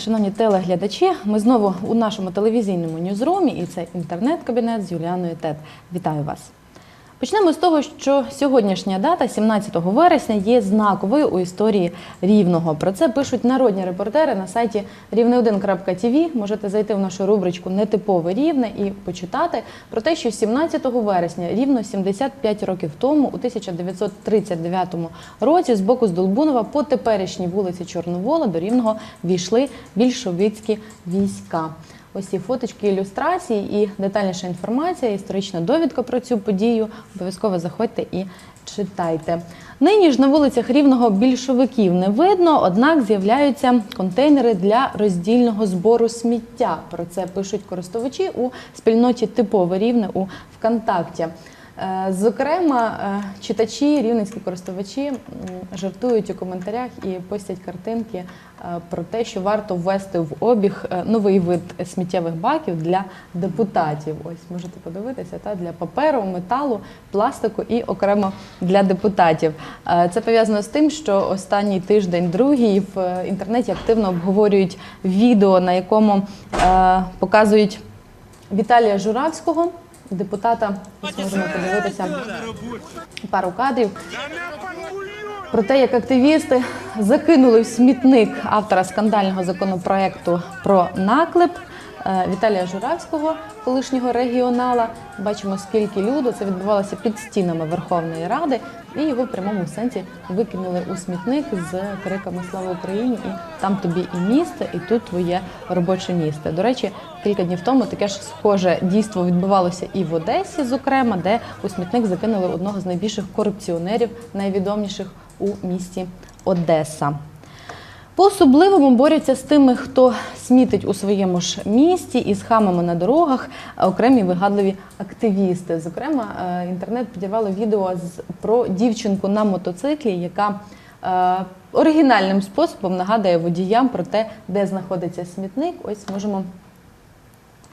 шановні телеглядачі. Ми знову у нашому телевізійному ньюзрумі, і це інтернет-кабінет з Юліаною Тет. Вітаю вас. Почнемо з того, що сьогоднішня дата, 17 вересня, є знаковою у історії рівного. Про це пишуть народні репортери на сайті рівне1.тв. Можете зайти в нашу рубричку Нетипове рівне і почитати про те, що 17 вересня, рівно 75 років тому, у 1939 році, з боку Здолбунова по теперішній вулиці Чорновола до Рівного війшли більшовицькі війська. Ось ці фоточки, ілюстрації і детальніша інформація, історична довідка про цю подію. Обов'язково заходьте і читайте. Нині ж на вулицях Рівного більшовиків не видно, однак з'являються контейнери для роздільного збору сміття. Про це пишуть користувачі у спільноті Типове Рівне у ВКонтакті. Е, Зокрема, е, читачі, рівненські користувачі жартують у коментарях і постять картинки е, про те, що варто ввести в обіг новий вид сміттєвих баків для депутатів. Ось можете подивитися та для паперу, металу, пластику і окремо для депутатів. Це пов'язано з тим, що останній тиждень, другий в інтернеті активно обговорюють відео, на якому показують Віталія Журавського, депутата. Можемо подивитися пару кадрів. Про те, як активісти закинули в смітник автора скандального законопроекту про наклеп Віталія Журавського, колишнього регіонала. Бачимо, скільки люду це відбувалося під стінами Верховної Ради, і його в прямому сенсі викинули у смітник з криками Слава Україні! І там тобі і місце, і тут твоє робоче місце. До речі, кілька днів тому таке ж схоже дійство відбувалося і в Одесі, зокрема, де у смітник закинули одного з найбільших корупціонерів, найвідоміших у місті Одеса. По-особливому борються з тими, хто смітить у своєму ж місті і з хамами на дорогах окремі вигадливі активісти. Зокрема, е, інтернет підірвало відео про дівчинку на мотоциклі, яка е, оригінальним способом нагадує водіям про те, де знаходиться смітник. Ось можемо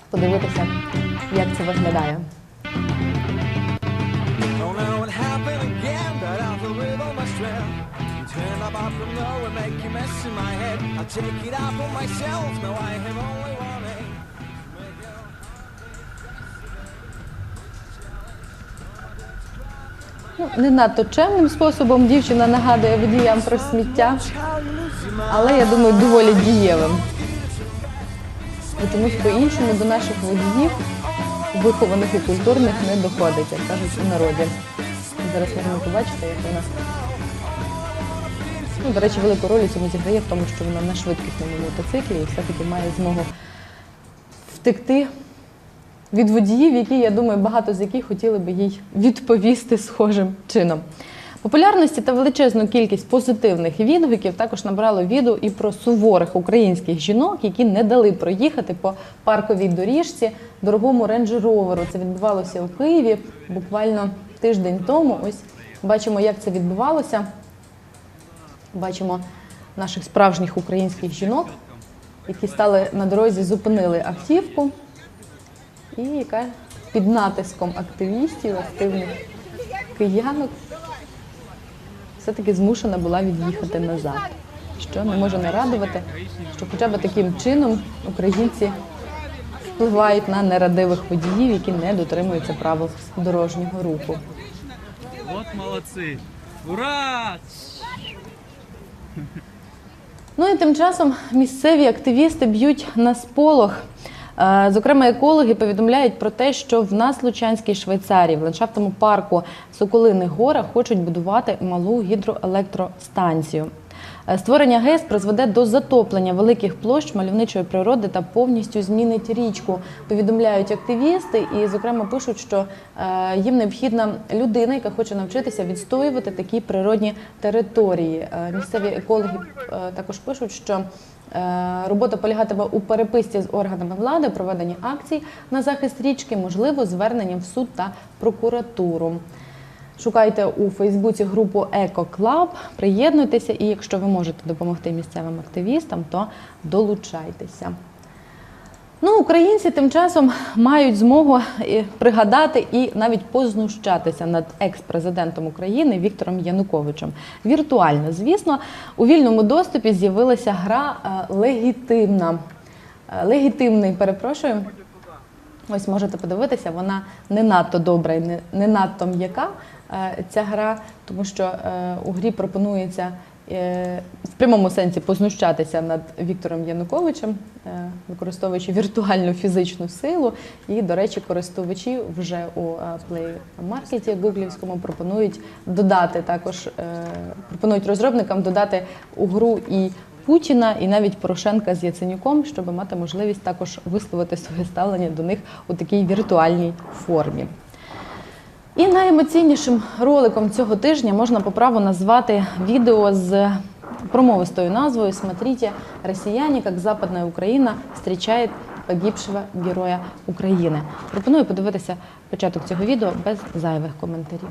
подивитися, як це виглядає. Oh, now it happened again, that my turn up out from nowhere, make you mess in my head. I take it out for myself, no, I have only one aim. Ну, не надто чемним способом дівчина нагадує водіям про сміття, але я думаю, доволі дієвим. Тому що по-іншому до наших водіїв, вихованих і культурних, не доходить, як кажуть у народі. Зараз можемо побачити, як вона. Ну, до речі, велику роль у цьому зіграє в тому, що вона на швидкісному мотоциклі і все-таки має змогу втекти від водіїв, які, я думаю, багато з яких хотіли би їй відповісти схожим чином. Популярності та величезну кількість позитивних відгуків також набрало відео і про суворих українських жінок, які не дали проїхати по парковій доріжці дорогому рейндж-роверу. Це відбувалося у Києві буквально тиждень тому. Ось бачимо, як це відбувалося. Бачимо наших справжніх українських жінок, які стали на дорозі, зупинили автівку, і яка під натиском активістів, активних киянок, все-таки змушена була від'їхати назад. Що не може не радувати, що хоча б таким чином українці впливають на нерадивих водіїв, які не дотримуються правил дорожнього руху. Вот молодцы. Ура! Ну і тим часом місцеві активісти б'ють на сполох. Е, Зокрема, екологи повідомляють про те, що в нас Лучанській Швейцарії в ландшафтному парку Соколиних Гора хочуть будувати малу гідроелектростанцію. Е, Створення ГЕС призведе до затоплення великих площ мальовничої природи та повністю змінить річку. Повідомляють активісти, і зокрема пишуть, що е, їм необхідна людина, яка хоче навчитися відстоювати такі природні території. Е, Місцеві екологи також пишуть, що робота полягатиме у переписці з органами влади, проведенні акцій на захист річки, можливо, зверненням в суд та прокуратуру. Шукайте у Фейсбуці групу «Еко-Клаб», приєднуйтеся, і якщо ви можете допомогти місцевим активістам, то долучайтеся. Ну, українці тим часом мають змогу е, пригадати і навіть познущатися над екс-президентом України Віктором Януковичем. Віртуально, звісно, у вільному доступі з'явилася гра е, легітимна. Е, Легітимний, перепрошую. Ось можете подивитися, вона не надто добра і не, надто м'яка ця гра, тому що е, у грі пропонується е, в прямому сенсі познущатися над Віктором Януковичем, е, використовуючи віртуальну фізичну силу. І, до речі, користувачі вже у е, Play Market гуглівському пропонують додати також, е, пропонують розробникам додати у гру і Путіна і навіть Порошенка з Яценюком, щоб мати можливість також висловити своє ставлення до них у такій віртуальній формі. І найемоційнішим роликом цього тижня можна по праву назвати відео з промовистою назвою «Смотрите, россияне, как Западная Украина встречает погибшего героя України». Пропоную подивитися початок цього відео без зайвих коментарів.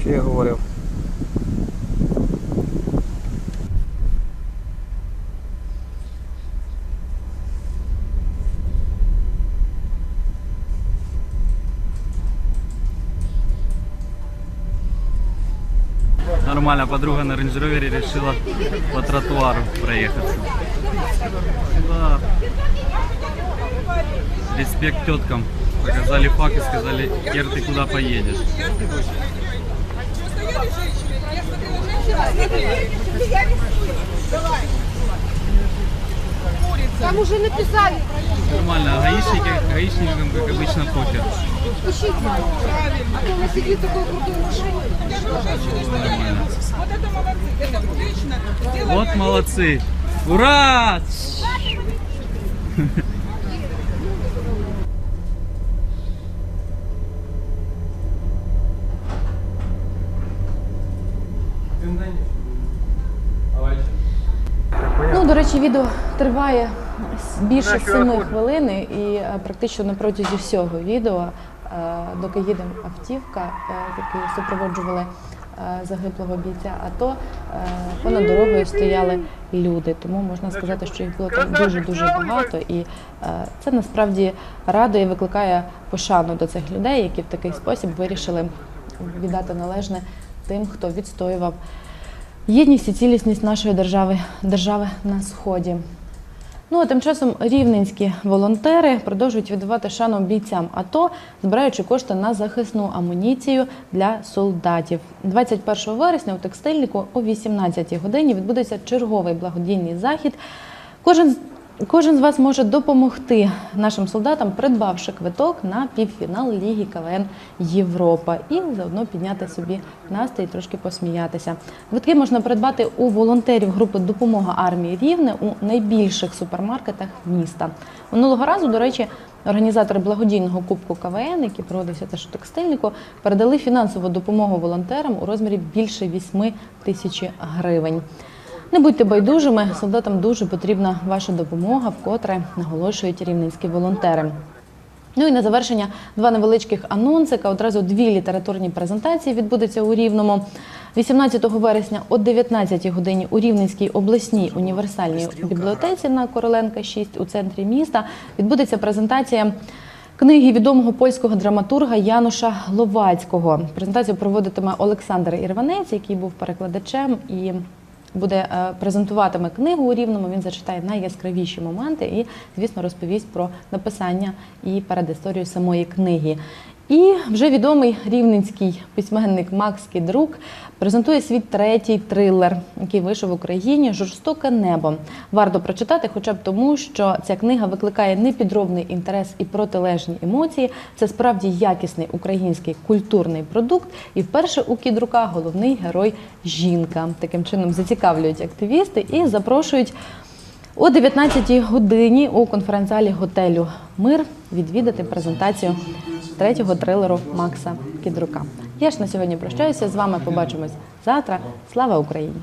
Що я говорив? Нормально, подруга на рейндж ровере решила по тротуару проехаться. Да. Респект теткам. Показали факт и сказали, Кер, ты куда поедешь? Там уже написали. Нормально, а гаишники, гаишникам, как обычно, похер. Пишите. А то она сидит в такой крутой машине. Нормально. Вот это молодцы, это отлично. Делаем Вот молодцы. Ура! Ну, до речі, відео триває с- більше семи хвилин, і е, практично на протязі всього відео, е, доки їде автівка, е, які супроводжували е, загиблого бійця АТО, е, понад дорогою стояли люди. Тому можна сказати, що їх було там дуже дуже багато, і е, це насправді радує, і викликає пошану до цих людей, які в такий спосіб вирішили віддати належне тим, хто відстоював єдність і цілісність нашої держави, держави на сході. Ну а тим часом рівненські волонтери продовжують віддавати шану бійцям АТО, збираючи кошти на захисну амуніцію для солдатів. 21 вересня у текстильнику о 18 годині відбудеться черговий благодійний захід. Кожен Кожен з вас може допомогти нашим солдатам, придбавши квиток на півфінал Ліги КВН Європа і заодно підняти собі настрій, трошки посміятися. Квитки можна придбати у волонтерів групи Допомога армії Рівне у найбільших супермаркетах міста. Минулого разу, до речі, організатори благодійного кубку КВН, який проводився теж у текстильнику, передали фінансову допомогу волонтерам у розмірі більше 8 тисяч гривень. Не будьте байдужими, солдатам дуже потрібна ваша допомога, вкотре наголошують рівненські волонтери. Ну і на завершення два невеличких анонсика. Одразу дві літературні презентації відбудуться у Рівному. 18 вересня о 19 годині у Рівненській обласній універсальній бібліотеці на Короленка 6 у центрі міста відбудеться презентація книги відомого польського драматурга Януша Гловацького. Презентацію проводитиме Олександр Ірванець, який був перекладачем і буде е, презентуватиме книгу у рівному. Він зачитає найяскравіші моменти і, звісно, розповість про написання і передісторію самої книги. І вже відомий рівненський письменник Макс Кідрук презентує свій третій трилер, який вийшов в Україні Жорстоке небо. Варто прочитати, хоча б тому, що ця книга викликає непідробний інтерес і протилежні емоції. Це справді якісний український культурний продукт. І вперше у Кідрука головний герой жінка. Таким чином зацікавлюють активісти і запрошують о 19-й годині у конференц-залі готелю Мир відвідати презентацію третього трилеру Макса Кідрука. Я ж на сьогодні прощаюся з вами. Побачимось завтра. Слава Україні!